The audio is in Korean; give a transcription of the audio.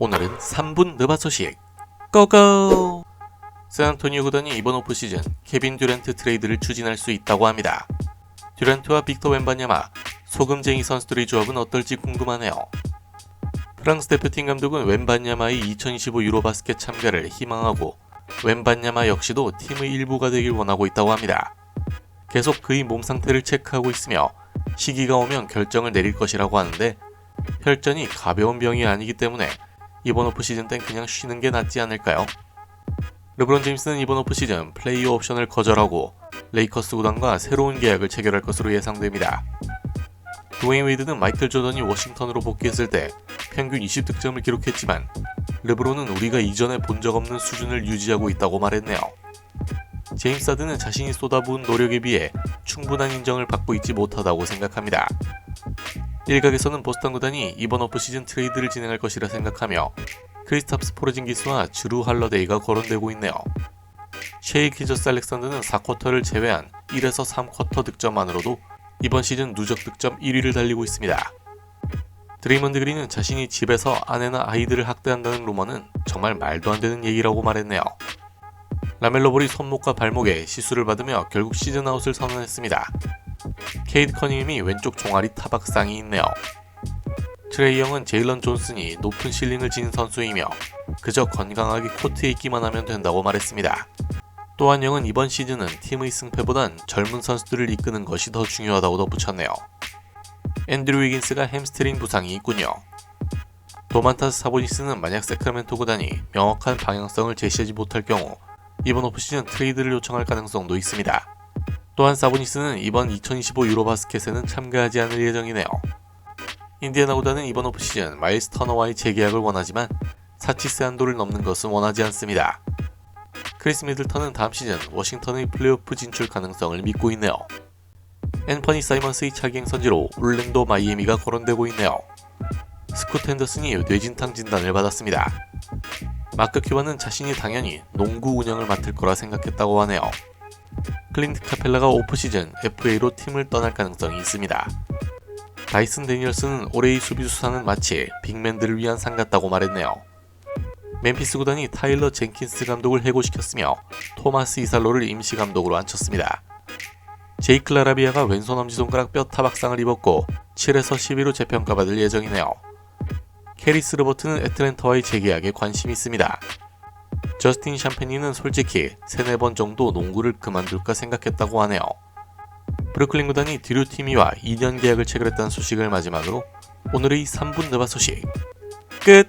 오늘은 3분 느바 소식 고고! 샌안토니오 구단이 이번 오프 시즌 케빈 듀란트 트레이드를 추진할 수 있다고 합니다. 듀란트와 빅터 웬바냐마, 소금쟁이 선수들의 조합은 어떨지 궁금하네요. 프랑스 대표팀 감독은 웬바냐마의 2025 유로바스켓 참가를 희망하고 웬바냐마 역시도 팀의 일부가 되길 원하고 있다고 합니다. 계속 그의 몸 상태를 체크하고 있으며 시기가 오면 결정을 내릴 것이라고 하는데 혈전이 가벼운 병이 아니기 때문에 이번 오프 시즌 땐 그냥 쉬는 게 낫지 않을까요? 르브론 제임스는 이번 오프 시즌 플레이어 옵션을 거절하고 레이커스 구단과 새로운 계약을 체결할 것으로 예상됩니다. 드웨인 웨이드는 마이클 조던이 워싱턴으로 복귀했을 때 평균 20득점을 기록했지만 르브론은 우리가 이전에 본 적 없는 수준을 유지하고 있다고 말했네요. 제임스 하드는 자신이 쏟아부은 노력에 비해 충분한 인정을 받고 있지 못하다고 생각합니다. 일각에서는 보스턴 구단이 이번 오프 시즌 트레이드를 진행할 것이라 생각하며 크리스탑스 포르징기스와 주루 할러데이가 거론되고 있네요. 셰이 키저스 알렉산드는 4쿼터를 제외한 1에서 3쿼터 득점만으로도 이번 시즌 누적 득점 1위를 달리고 있습니다. 드레이먼드 그린은 자신이 집에서 아내나 아이들을 학대한다는 루머는 정말 말도 안 되는 얘기라고 말했네요. 라멜로 볼이 손목과 발목에 시술을 받으며 결국 시즌 아웃을 선언했습니다. 케이드 커닝햄이 왼쪽 종아리 타박상이 있네요. 트레이 영은 제일런 존슨이 높은 실링을 지닌 선수이며 그저 건강하게 코트에 있기만 하면 된다고 말했습니다. 또한 영은 이번 시즌은 팀의 승패보단 젊은 선수들을 이끄는 것이 더 중요하다고 덧붙였네요. 앤드류 위긴스가 햄스트링 부상이 있군요. 도만타스 사보니스는 만약 세크라멘토 구단이 명확한 방향성을 제시하지 못할 경우 이번 오프시즌 트레이드를 요청할 가능성도 있습니다. 또한 사보니스는 이번 2025 유로바스켓에는 참가하지 않을 예정이네요. 인디애나 구단은 이번 오프시즌 마일스 터너와의 재계약을 원하지만 사치스 한도를 넘는 것은 원하지 않습니다. 크리스 미들턴은 다음 시즌 워싱턴의 플레이오프 진출 가능성을 믿고 있네요. 앤퍼니 사이먼스의 차기행 선지로 올랜도 마이애미가 거론되고 있네요. 스코트 핸더슨이 뇌진탕 진단을 받았습니다. 마크 큐바는 자신이 당연히 농구 운영을 맡을 거라 생각했다고 하네요. 클린트 카펠라가 오프 시즌 FA로 팀을 떠날 가능성이 있습니다. 다이슨 데니얼스는 올해의 수비수상은 마치 빅맨들을 위한 상 같다고 말했네요. 멤피스 구단이 타일러 젠킨스 감독을 해고시켰으며 토마스 이살로를 임시 감독으로 앉혔습니다. 제이크 라라비아가 왼손 엄지손가락 뼈 타박상을 입었고 7에서 12로 재평가받을 예정이네요. 캐리스 로버트는 애틀랜타와의 재계약에 관심이 있습니다. 저스틴 샴페니는 솔직히 3, 4번 정도 농구를 그만둘까 생각했다고 하네요. 브루클린 구단이 드류 티미와 2년 계약을 체결했다는 소식을 마지막으로 오늘의 3분 느바 소식 끝!